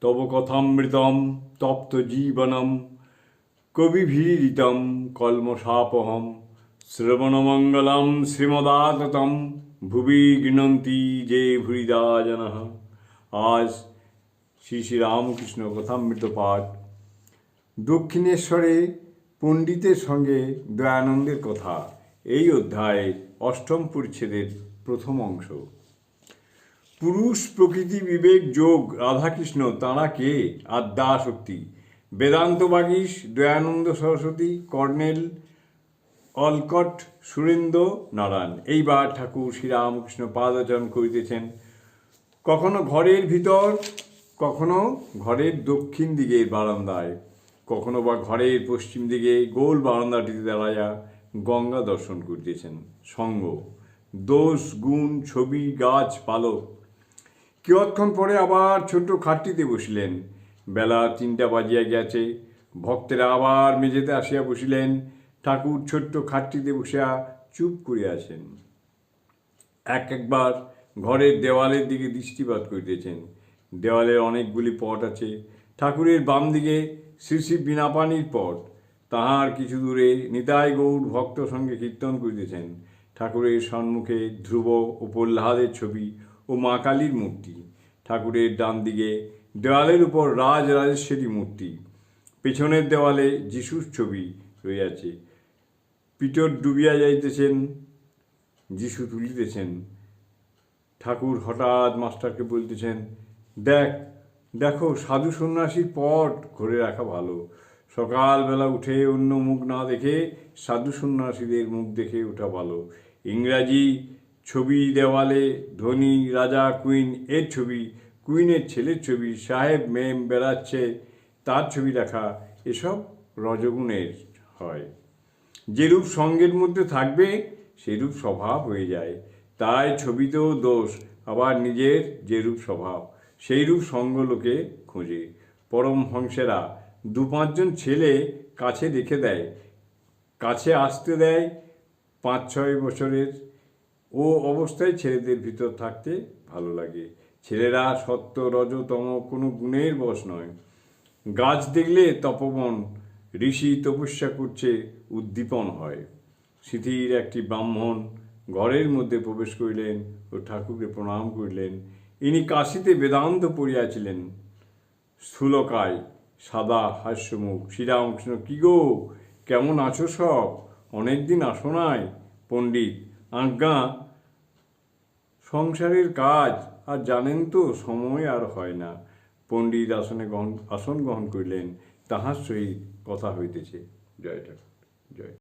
তব কথামৃতম তপ্ত জীবনম, কবিভীরিতম, কলমশাপহম, শ্রবণমঙ্গলম শ্রীমদাততম, ভুবি গৃণন্তি যে ভুরিদা জন আজ শ্রী শ্রী রামকৃষ্ণ কথামৃত পাঠ। দক্ষিণেশ্বরে পণ্ডিতের সঙ্গে দয়ানন্দের কথা। এই অধ্যায়ে অষ্টম পরিচ্ছেদের প্রথম অংশ। পুরুষ প্রকৃতি বিবেক যোগ, রাধাকৃষ্ণ, তাঁরা কে? আদ্যা শক্তি বেদান্ত বাগীশ, দয়ানন্দ সরস্বতী, কর্নেল অলকট, সুরেন্দ্র নারায়ণ। এইবার ঠাকুর শ্রীরামকৃষ্ণ পাদচরণ করিতেছেন। কখনো ঘরের ভিতর, কখনো ঘরের দক্ষিণ দিকের বারান্দায়। কখনো বা ঘরের পশ্চিম দিকে গোল বারান্দাটিতে দাঁড়াইয়া গঙ্গা দর্শন করিতেছেন। সঙ্গ। দোষ, গুণ, ছবি, গাছ, পালক কিয়ৎক্ষণ পরে আবার ছোট্ট খাটটিতে বসিলেন। বেলা তিনটা বাজিয়া গেছে ভক্তেরা আবার মেঝেতে আসিয়া বসিলেন। ঠাকুর ছোট্ট খাটটিতে বসিয়া চুপ করিয়াছেন এক একবার ঘরের দেওয়ালের দিকে দৃষ্টিপাত করিতেছেন। দেওয়ালের অনেকগুলি পট আছে। ঠাকুরের বাম দিকে শ্রী শ্রী বিনাপানির পট। তাহার কিছু দূরে নিতাই গৌর ভক্ত সঙ্গে কীর্তন করিতেছেন। ঠাকুরের সম্মুখে ধ্রুব ও প্রহ্লাদের ছবি ও মা কালীর মূর্তি। ঠাকুরের ডান দিকে দেওয়ালের উপর রাজ রাজেশ্বরী মূর্তি। পেছনের দেওয়ালে যিশুর ছবি রইয়াছে পিটর ডুবিয়া যাইতেছেন, যিশু তুলিতেছেন। ঠাকুর হঠাৎ মাস্টারকে বলতেছেন, দেখ, দেখো, সাধু সন্ন্যাসীর পট ঘরে রাখা ভালো। সকালবেলা উঠে অন্য মুখ না দেখে সাধু সন্ন্যাসীদের মুখ দেখে ওঠা ভালো। ইংরাজি ছবি দেওয়ালে ধনী রাজা কুইন এর ছবি, কুইনের ছেলের ছবি, সাহেব মেম বেড়াচ্ছে, তার ছবি রাখা এসব রজগুণের হয়। যেরূপ সঙ্গের মধ্যে থাকবে সেরূপ স্বভাব হয়ে যায়। তাই ছবিতেও দোষ, আবার নিজের যেরূপ স্বভাব সেইরূপ সঙ্গ লোকে খোঁজে। পরমহংসেরা দু পাঁচজন ছেলে কাছে রেখে দেয়, কাছে আসতে দেয় পাঁচ ছয় বছরের ও অবস্থায় ছেলেদের ভিতর থাকতে ভালো লাগে। ছেলেরা সত্য, রজতম কোনো গুণের বশ নয়। গাছ দেখলে তপবন, ঋষি তপস্যা করছে, উদ্দীপন হয়। স্মৃতির একটি ব্রাহ্মণ ঘরের মধ্যে প্রবেশ করিলেন ও ঠাকুরকে প্রণাম করিলেন। ইনি কাশিতে বেদান্ত পড়িয়াছিলেন। স্থূলকায় সাদা হাস্যমুখ শ্রীরামকৃষ্ণ কি গো? কেমন আছো সব? অনেকদিন আসো নাই, পণ্ডিত। আজ্ঞা সংসারের কাজ, আর জানেন তো, সময় আর হয় না। পণ্ডিত আসনে গ্রহণ, আসন গ্রহণ করিলেন, তাহার সহিত কথা হইতেছে। জয় ঠাকুর, জয়।